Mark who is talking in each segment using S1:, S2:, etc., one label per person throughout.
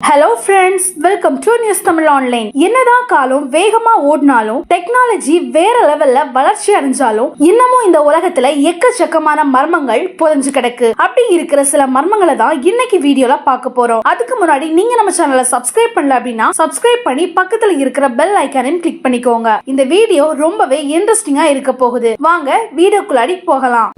S1: Hello friends welcome to news Tamil online என்னதான் காலம் வேகமா ஓடினாலும் டெக்னாலஜி வேற லெவல்ல வளர்ச்சி அடைஞ்சாலும் இன்னமும் இந்த உலகத்துல எக்கச்சக்கமான மர்மங்கள் புதைஞ்சு கிடக்கு. அப்படி இருக்கிற சில மர்மங்களை தான் இன்னைக்கு வீடியோல பார்க்க போறோம். அதுக்கு முன்னாடி நீங்க நம்ம சேனலை சப்ஸ்கிரைப் பண்ணல அப்படின்னா சப்ஸ்கிரைப் பண்ணி பக்கத்துல இருக்கிற பெல் ஐக்கானையும் கிளிக் பண்ணிக்கோங்க. இந்த வீடியோ ரொம்பவே இன்ட்ரெஸ்டிங்கா இருக்க போகுது. வாங்க வீடியோக்குள்ளாடி போகலாம்.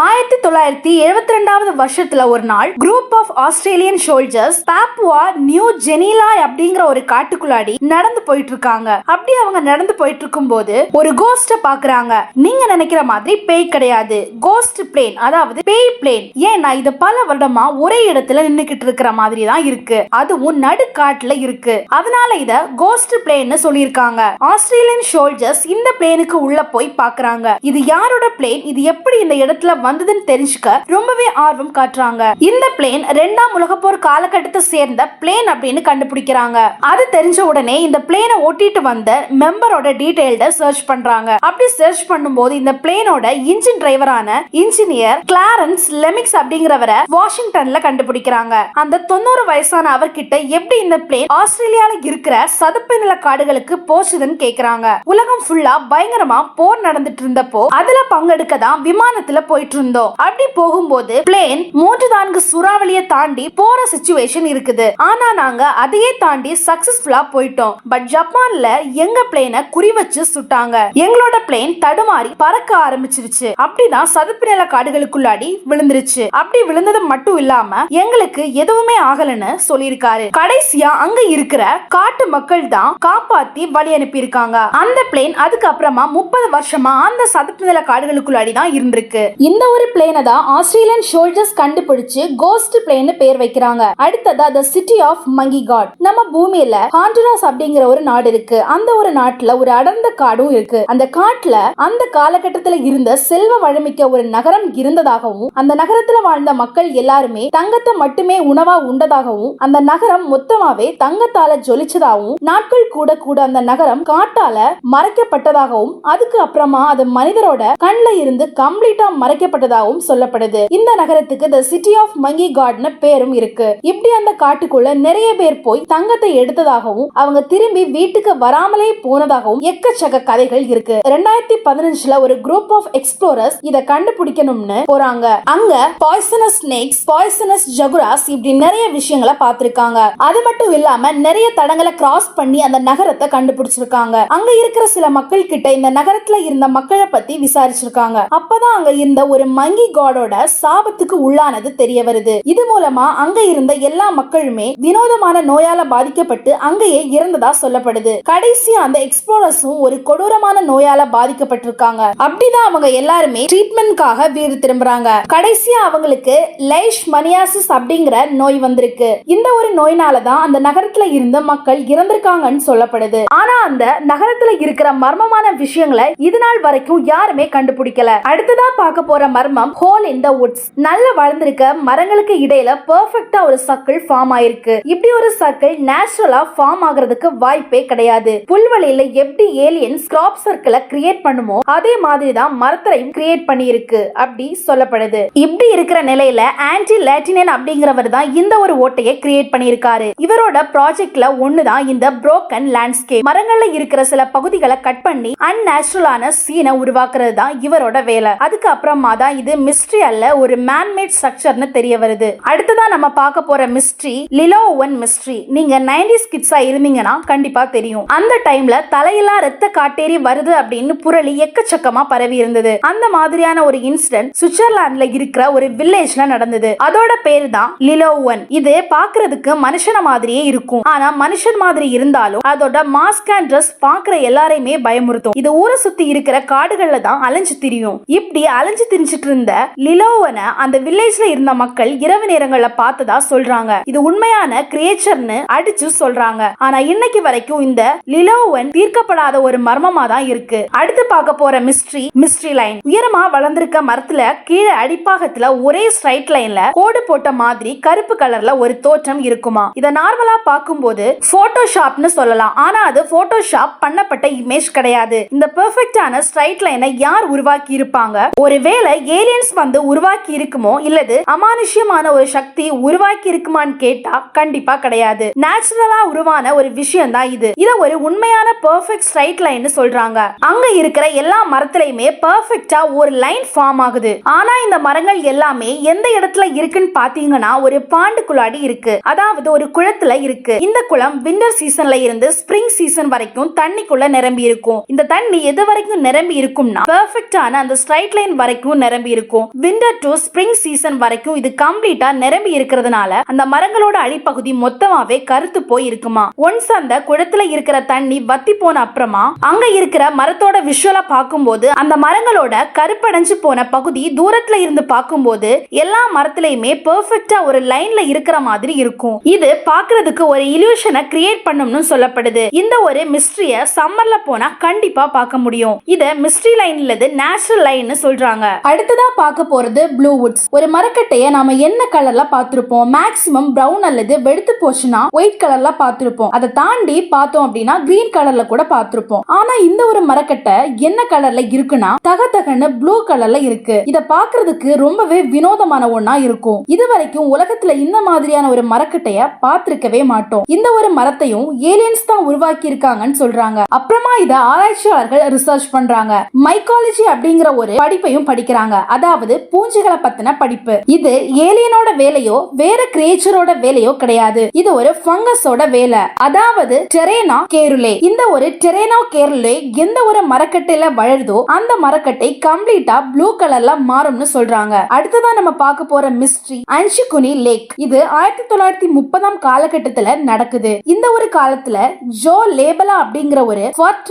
S1: ஆயிரத்தி தொள்ளாயிரத்தி எழுபத்தி ரெண்டாவது வருஷத்துல ஒரு நாள் group of Australian soldiers Papua New ஜெனிலாய் அப்படிங்கிற ஒரு காட்டுக்குள்ளாடி நடந்து போயிட்டு இருக்காங்க அப்படி அவங்க நடந்து போயிட்டு இருக்கும் போது ஒரு கோஸ்ட பாக்குறாங்க. நீங்க நினைக்கிற மாதிரி பேய் கிடையாது. கோஸ்ட் பிளேன் அதாவது பேய் பிளேன் ஏன்னா இது பல வருடமா ஒரே இடத்துல நின்னுகிட்டு இருக்கிற மாதிரி தான் இருக்கு. அதுவும் நடுக்காட்டுல இருக்கு. அதனால இத கோஸ்ட் பிளேன்னு சொல்லியிருக்காங்க. ஆஸ்திரேலியன் சோல்ஜர்ஸ் இந்த பிளேனுக்கு உள்ள போய் பாக்குறாங்க. இது யாரோட பிளேன் இது எப்படி இந்த இடத்துல வந்ததுன்னு தெரிஞ்சுக்க ரொம்பவே ஆர்வம் காட்டுறாங்க. இந்த பிளேன் ரெண்டாம் உலக போர் காலகட்டத்தை சேர்ந்த பிளேன் அப்படின்னு கண்டுபிடிக்கிறாங்க. அது தெரிஞ்ச உடனே இந்த பிளேனை ஓட்டிட்டு வந்த மெம்பரோட டீடைல்ட சர்ச் பண்றாங்க. அப்படி சர்ச் பண்ணும்போது இந்த பிளேனோட இன்ஜின் டிரைவரான இன்ஜினியர் கிளாரன்ஸ் லெமிக்ஸ் அப்படிங்கிறவரை வாஷிங்டன்ல கண்டுபிடிக்கிறாங்க. அந்த தொண்ணூறு வயசான அவர்கிட்ட எப்படி இந்த பிளேன் ஆஸ்திரேலியால இருக்கிற சதுப்பு நில காடுகளுக்கு போச்சுதுன்னு கேக்குறாங்க. உலகம் ஃபுல்லா பயங்கரமா போர் நடந்துட்டு இருந்தப்போ அதுல பங்கெடுக்க தான் விமானத்துல போயிட்டு இருந்தோம் அப்படி போகும்போது பிளேன் மூன்று நான்கு சூறாவளியை தாண்டி போற சுச்சுவேஷன் இருக்குது. ஆனா நாங்க அதையே தாண்டி சக்சஸ்ஃபுல்லா போயிட்டோம். பட் ஜப்பான்ல எங்க பிளேனை குறி வச்சு சுட்டாங்க. எங்களோட பிளேன் தடுமாறி பறக்க ஆரம்பிச்சிருச்சு. அப்படிதான் சதுப்பு நில காடுகளுக்குள்ளாடி விழுந்துருச்சு. அப்படி விழுந்தது மட்டும் இல்லாம எங்களுக்கு எதுவுமே ஆகலன்னு சொல்லியிருக்காரு. கடைசியா அங்க இருக்கிற காட்டு மக்கள் தான் காப்பாத்தி வழி அனுப்பி இருக்காங்க அந்த பிளேன் அதுக்கப்புறமா முப்பது வருஷமா அந்த சதுப்பு நில காடுகளுக்குள்ளாடி தான் இருந்திருக்கு. இந்த ஒரு பிளேனை தான் ஆஸ்திரேலியன் சோல்ஜர்ஸ் கண்டுபிடிச்சு கோஸ்ட் பிளேன்னு பேர் வைக்கிறாங்க. அடுத்ததா the city of monkey god நம்ம பூமியில ஹாண்டுராஸ் அப்படிங்கிற ஒரு நாடு இருக்கு. அந்த ஒரு நாட்டுல ஒரு அடர்ந்த காடும் இருக்கு. அந்த காட்டுல அந்த காலகட்டத்துல இருந்த செல்வ வழமிக்க ஒரு நகரம் இருந்ததாகவும் அந்த நகரத்துல வாழ்ந்த மக்கள் எல்லாருமே தங்கத்தை மட்டுமே உணவா உண்டதாகவும் அந்த நகரம் மொத்தமாவே தங்கத்தால ஜொலிச்சதாகவும் நாட்கள் கூட கூட அந்த நகரம் காட்டால மறைக்கப்பட்டதாகவும் அதுக்கு அப்புறமா அது மனிதரோட கண்ல இருந்து கம்ப்ளீட்டா மறைக்கப்பட்டதாகவும் சொல்லப்படுது. இந்த நகரத்துக்கு த சிட்டி ஆஃப் மங்கி காட்னு பேரும் இருக்கு. இப்படி அந்த காட்டுக்குள்ள நிறைய பேர் போய் தங்கத்தை எடுத்ததாகவும் அவங்க திரும்பி வீட்டுக்கு வராமலே போனதாகவும் எக்கச்சக்க கதைகள் இருக்கு. ரெண்டாயிரத்தி பதினஞ்சுல ஒரு குரூப் ஆஃப் எக்ஸ்ப்ளோரர்ஸ் இத கண்டுபிடிக்கணும்னு போறாங்க. அங்க பாய்சனஸ் ஸ்னேக்ஸ் பாய்சனஸ் ஜகுராஸ் இப்படி நிறைய விஷயங்களை பார்த்திருக்காங்க. அது மட்டும் இல்லாம நிறைய தடங்களை கிராஸ் பண்ணி அந்த நகரத்தை கண்டுபிடிச்சிருக்காங்க. அங்க இருக்கிற சில மக்கள் கிட்ட இந்த நகரத்துல இருந்த மக்களை பத்தி விசாரிச்சிருக்காங்க. அப்பதான் அங்க இருந்த ஒரு மங்கி காடோட சாபத்துக்கு உள்ளானது தெரிய வருது. இது மூலமா அங்க இருந்த எல்லா மக்களுமே வினோதமான நோயால பாதிக்கப்பட்டு அங்கேயே இறந்ததா சொல்லப்படுது. கடைசியா அந்த எக்ஸ்ப்ளோரர்ஸும் ஒரு கொடூரமான நோயால பாதிக்கப்பட்டிருக்காங்க. அப்படிதான் அவங்க எல்லாருமே ட்ரீட்மெண்ட்காக வீடு திரும்புறாங்க. கடைசியா அவங்களுக்கு லைஷ் மனியாசிஸ் அப்படிங்கிற நோய் வந்திருக்கு. இந்த ஒரு நோயினால தான் அந்த நகரத்துல இருந்த மக்கள் இறந்திருக்காங்கன்னு சொல்லப்படுது. ஆனா அந்த நகரத்துல இருக்கிற மர்மமான விஷயங்களை இது நாள் வரைக்கும் யாருமே கண்டுபிடிக்கல. அடுத்ததா பார்க்க போற மர்மம் ஹோல் இன் த வுட்ஸ் நல்ல வளர்ந்திருக்க மரங்களுக்கு இடையில பெர்ஃபெக்டா ஒரு சர்க்கிள் ஃபார்ம் ஆயிருக்கு. இப்படி ஒரு சர்க்கிள் நேச்சுரலா ஃபார்ம் ஆகுறதுக்கு வாய்ப்பே கிடையாது. புல்வெளியில எப்படி ஏலியன்ஸ் கிராப் சர்க்கிளை கிரியேட் பண்ணுமோ அதே மாதிரி தான் மரத்தையும் கிரியேட் பண்ணியிருக்கு அப்படி சொல்லப்படுது. இப்படி இருக்கிற நிலையில ஆன்டி லேட்டினன் அப்படிங்கிறவர் தான் இந்த ஒரு ஓட்டையை கிரியேட் பண்ணியிருக்காரு. இவரோட ப்ராஜெக்ட்ல ஒண்ணுதான் இந்த புரோக்கன் லேண்ட்ஸ்கேப் மரங்கள்ல இருக்கிற சில பகுதிகளை கட் பண்ணி அன்நேச்சுரலான சீனை உருவாக்குறது தான் இவரோட வேலை. அதுக்கு அப்புறமா தான் இது மிஸ்ட்ரி அல்ல ஒரு மேன்மேட் ஸ்ட்ரக்சர்னு தெரிய வருது. அடுத்ததா நம்ம பார்க்க போற மிஸ்ட்ரி லிலோ ஒன் மிஸ்ட்ரி நீங்க நைன்டிஸ் கிட்ஸா இருந்தீங்கன்னா கண்டிப்பா தெரியும். அந்த டைம்ல தலையெல்லாம் ரத்த காட்டேரி வருது அப்படின்னு புரளி எக்கச்சக்கமா பரவி இருந்தது. அந்த மாதிரியான ஒரு இன்சிடென்ட் சுவிட்சர்லாந்துல இருக்கிற ஒரு வில்லேஜ்ல நடந்தது. அதோட பேரு தான் லிலோ ஒன் இது பாக்குறதுக்கு மனுஷன மாதிரியே இருக்கும். ஆனா மனுஷன் மாதிரி இருந்தாலும் அதோட மாஸ்க் அண்ட் ட்ரெஸ் பாக்குற எல்லாரையுமே பயமுறுத்தும். இது ஊரை சுத்தி இருக்கிற காடுகள்ல தான் அலைஞ்சு திரியும். இப்படி அலைஞ்சு திரிஞ்சு மேய்ஞ்சிட்டு இருந்த லிலோவனை அந்த வில்லேஜ்ல இருந்த மக்கள் இரவு நேரங்கள்ல பார்த்ததா சொல்றாங்க. இது உண்மையான கிரியேச்சர்னு அடிச்சு சொல்றாங்க. ஆனா இன்னைக்கு வரைக்கும் இந்த லிலோவன் தீர்க்கப்படாத ஒரு மர்மமா தான் இருக்கு. அடுத்து பார்க்க போற மிஸ்ட்ரி மிஸ்ட்ரி லைன் உயரமா வளர்ந்திருக்க மரத்துல கீழே அடிப்பாகத்துல ஒரே ஸ்ட்ரைட் லைன்ல கோடு போட்ட மாதிரி கருப்பு கலர்ல ஒரு தோற்றம் இருக்குமா? இத நார்மலா பார்க்கும்போது போட்டோஷாப்னு சொல்லலாம். ஆனா அது போட்டோஷாப் பண்ணப்பட்ட இமேஜ் கிடையாது. இந்த பெர்ஃபெக்டான ஸ்ட்ரைட் லைனை யார் உருவாக்கி இருப்பாங்க ஒருவேளை ஏலியன்ஸ் வந்து உருவாக்கி இருக்குமோ இல்லது அமானுஷ்யமான ஒரு சக்தி உருவாக்கி இருக்குமான்னு கேட்டா கண்டிப்பா கிடையாது. நேச்சுரலா உருவான ஒரு விஷயம் தான் இது. இத ஒரு உண்மையான பெர்ஃபெக்ட் ஸ்ட்ரைட் லைன் சொல்றாங்க. அங்க இருக்கிற எல்லா மரத்திலையுமே பெர்ஃபெக்டா ஒரு லைன் ஃபார்ம் ஆகுது. ஆனா இந்த மரங்கள் எல்லாமே எந்த இடத்துல இருக்குன்னு பாத்தீங்கன்னா ஒரு பாண்டுக்குள்ளாடி இருக்கு. அதாவது ஒரு குளத்துல இருக்கு. இந்த குளம் விண்டர் சீசன்ல இருந்து ஸ்பிரிங் சீசன் வரைக்கும் தண்ணிக்குள்ள நிரம்பி இருக்கும் இந்த தண்ணி எது வரைக்கும் நிரம்பி இருக்கும்னா பெர்ஃபெக்டான அந்த ஸ்ட்ரைட் லைன் வரைக்கும் நிரம்பி இருக்கும் விண்டர் டு ஸ்ப்ரிங் சீசன் வரைக்கும் இது கம்ப்ளீட்டா நிரம்பி இருக்கிறதுனால அந்த மரங்களோட அடிப்பகுதி மொத்தமாவே கருத்து போய் இருக்குமா? ஒன்ஸ் அந்த குளத்துல இருக்கிற தண்ணி வத்தி போன அப்புறமா அங்க இருக்கிற மரத்தோட விஷுவலா பார்க்கும்போது அந்த மரங்களோட கருப்படைஞ்சு போன பகுதி தூரத்துல இருந்து பார்க்கும்போது எல்லா மரத்திலயுமே பெர்ஃபெக்ட்டா ஒரு லைன்ல இருக்கிற மாதிரி இருக்கும். இது பாக்குறதுக்கு ஒரு இல்யூஷனை கிரியேட் பண்ணும்னு சொல்லப்படுது. இந்த ஒரு மிஸ்ட்ரிய சம்மர்ல போனா கண்டிப்பா பார்க்க முடியும். இத மிஸ்ட்ரி லைன்ல நேச்சுரல் லைன் சொல்றாங்க. அடுத்ததா பார்க்க போறது ப்ளூ வுட்ஸ் ஒரு மரக்கட்டைய நாம என்ன கலர்ல பார்த்திருப்போம்? மேக்சிமம் பிரவுன் அல்லது வெளுத்து போச்சுன்னா ஒயிட் கலர்ல பார்த்திருப்போம். அதை தாண்டி பார்த்தோம் அப்படின்னா கிரீன் கலர்ல கூட பார்த்திருப்போம். ஆனா இந்த ஒரு மரக்கட்டை என்ன கலர்ல இருக்குன்னா தகதகன்னு ப்ளூ கலர்ல இருக்கு. இத பாக்குறதுக்கு ரொம்பவே வினோதமான ஒன்னா இருக்கும். இது வரைக்கும் உலகத்துல இந்த மாதிரியான ஒரு மரக்கட்டைய பாத்திருக்கவே மாட்டோம். இந்த ஒரு மரத்தையும் ஏலியன்ஸ் தான் உருவாக்கி இருக்காங்கன்னு சொல்றாங்க. அப்புறமா இத ஆராய்ச்சியாளர்கள் ரிசர்ச் பண்றாங்க. மைக்காலஜி அப்படிங்கிற ஒரு படிப்பையும் படிக்கிறாங்க. அதாவது பூஞ்சைகளை பத்தின படிப்பு. இது ஏலியனோட வேலையோ வேற கிரியேச்சரோட வேலையோ கிடையாது. இது ஒரு ஃபங்கஸோட வேலை. அதாவது டெரேனா கேருலே இந்த ஒரு டெரேனா கேருலே எந்த ஒரு மரக்கட்டையில வளருதோ அந்த மரக்கட்டை கம்ப்ளீட்டா ப்ளூ கலர்ல மாறும்னு சொல்றாங்க. அடுத்ததா நம்ம பார்க்க போற மிஸ்ட்ரி அன்ஷிகுனி லேக் இது ஆயிரத்தி தொள்ளாயிரத்தி முப்பதாம் காலகட்டத்துல நடக்குது. இந்த ஒரு காலத்துல ஜோ லேபலா அப்படிங்கிற ஒரு ஃபர்ட்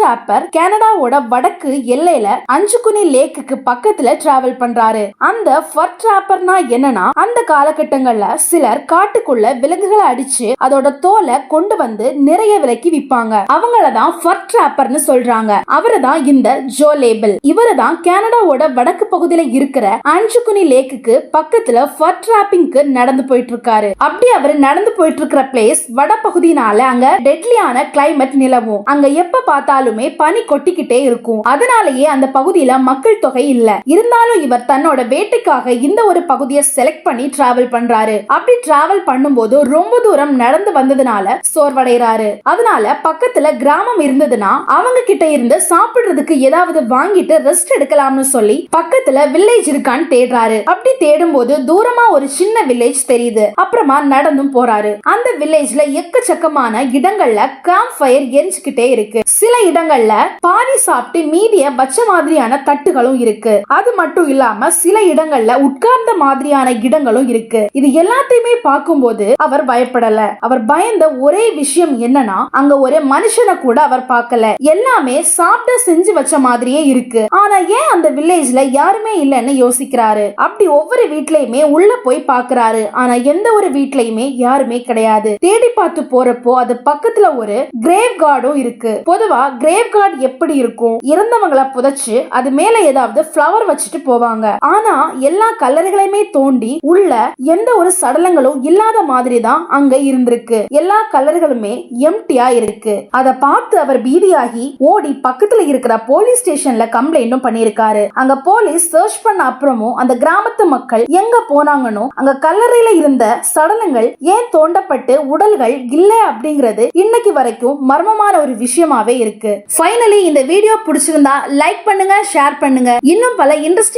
S1: கனடாவோட வடக்கு எல்லையில அஞ்சுகுனி லேக்குக்கு பக்கத்துல டிராவல் பண்றாரு. அந்த ஃபர் டிராப்பர்னா என்னன்னா அந்த காலகட்டங்கள்ல சிலர் காட்டுக்குள்ள விலங்குகளை அடிச்சு அதோட தோலை கொண்டு வந்து நிறைய விலைக்கு விப்பாங்க அவங்கள தான் ஃபர் டிராப்பர்னு சொல்றாங்க. அவரு தான் இந்த ஜோ லேபிள். இவரு தான் கனடாவோட வடக்கு பகுதியில இருக்கிற அஞ்சுகுனி லேக்குக்கு பக்கத்துல ஃபர் டிராப்பிங்க்கு நடந்து போயிட்டு இருக்காரு அப்படி அவர் நடந்து போயிட்டு இருக்கிற பிளேஸ் வட பகுதினால அங்க டெட்லியான கிளைமேட் நிலவும். அங்க எப்ப பார்த்தாலுமே பனி கொட்டிக்கிட்டே இருக்கும். அதனாலேயே அந்த பகுதியில மக்கள் தொகை இல்ல. இருந்தாலும் இவர் தன்னோட வேட்டைக்காக இந்த ஒரு பகுதியை செலக்ட் பண்ணி டிராவல் பண்றாரு. அப்படி டிராவல் பண்ணும்போது ரொம்ப தூரம் நடந்து வந்ததுனால சோர்வடைறாரு அதனால பக்கத்துல கிராமம் இருந்ததுன்னா அவங்க கிட்ட இருந்து சாப்பிடுறதுக்கு ஏதாவது வாங்கிட்டு ரெஸ்ட் எடுக்கலாம்னு சொல்லி பக்கத்துல வில்லேஜ் இருக்கான்னு தேடுறாரு. அப்படி தேடும் போது தூரமா ஒரு சின்ன வில்லேஜ் தெரியுது. அப்புறமா நடந்தும் போறாரு. அந்த வில்லேஜ்ல எக்கச்சக்கமான இடங்கள்ல கேம்ப் ஃபயர் எரிஞ்சுக்கிட்டே இருக்கு. சில இடங்கள்ல பாதி சாப்பிட்டு மீதிய வச்ச மாதிரியான தட்டுகளும் இருக்கு. அது மட்டும் இல்லாம சில இடங்கள்ல உட்கார்ந்த மாதிரியான இடங்களும் இருக்கு. இது எல்லாத்தையுமே பார்க்கும்போது அவர் பயப்படல. அவர் பயந்த ஒரே விஷயம் என்னன்னா அங்க ஒரு மனுஷனை கூட அவர் பார்க்கல. எல்லாமே சாப்பிட்டு செஞ்சு வச்ச மாதிரியே இருக்கு. ஆனா ஏன் அந்த வில்லேஜ்ல யாருமே இல்லைன்னு யோசிக்கிறாரு? அப்படி ஒவ்வொரு வீட்லயுமே உள்ள போய் பாக்குறாரு ஆனா எந்த ஒரு வீட்லயுமே யாருமே கிடையாது. தேடி பார்த்து போறப்போ அது பக்கத்துல ஒரு கிரேவ் கார்டும் இருக்கு. பொதுவா கிரேவ் கார்டு எப்படி இருக்கும்? இறந்தவங்களை புதைச்சு அது மேல ஏதாவது ஃபிளவர் வச்சுட்டு போவாங்க. ஆனா எல்லா கல்லறைகளையுமே தோண்டி உள்ள எந்த ஒரு சடலங்களும் இல்லாத மாதிரி தான் அங்க இருந்திருக்கு. எல்லா கல்லறைகளுமே எம்டியா இருக்கு. அத பார்த்து அவர் பீதியாகி ஓடி பக்கத்துல இருக்கிற போலீஸ் ஸ்டேஷன்ல கம்ப்ளைண்டும் பண்ணிருக்காரு அங்க போலீஸ் சர்ச் பண்ண அப்புறமும் அந்த கிராமத்து மக்கள் எங்க போனாங்கன்னு அங்க கல்லறையில இருந்த சடலங்கள் ஏன் தோண்டப்பட்டு உடல்கள் இல்ல அப்படிங்கிறது இன்னைக்கு வரைக்கும் மர்மமான ஒரு விஷயமாவே இருக்கு. ஃபைனலி இந்த வீடியோ பிடிச்சிருந்தா லைக் பண்ணுங்க ஷேர் பண்ணுங்க. இன்னும் பல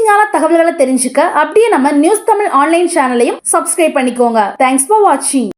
S1: இன்ட்ரெஸ்டிங்கான தகவல்களை தெரிஞ்சுக்க அப்படியே நம்ம நியூஸ் தமிழ் ஆன்லைன் சேனலையும் சப்ஸ்கிரைப் பண்ணிக்கோங்க. தேங்க்ஸ் ஃபார் வாட்சிங்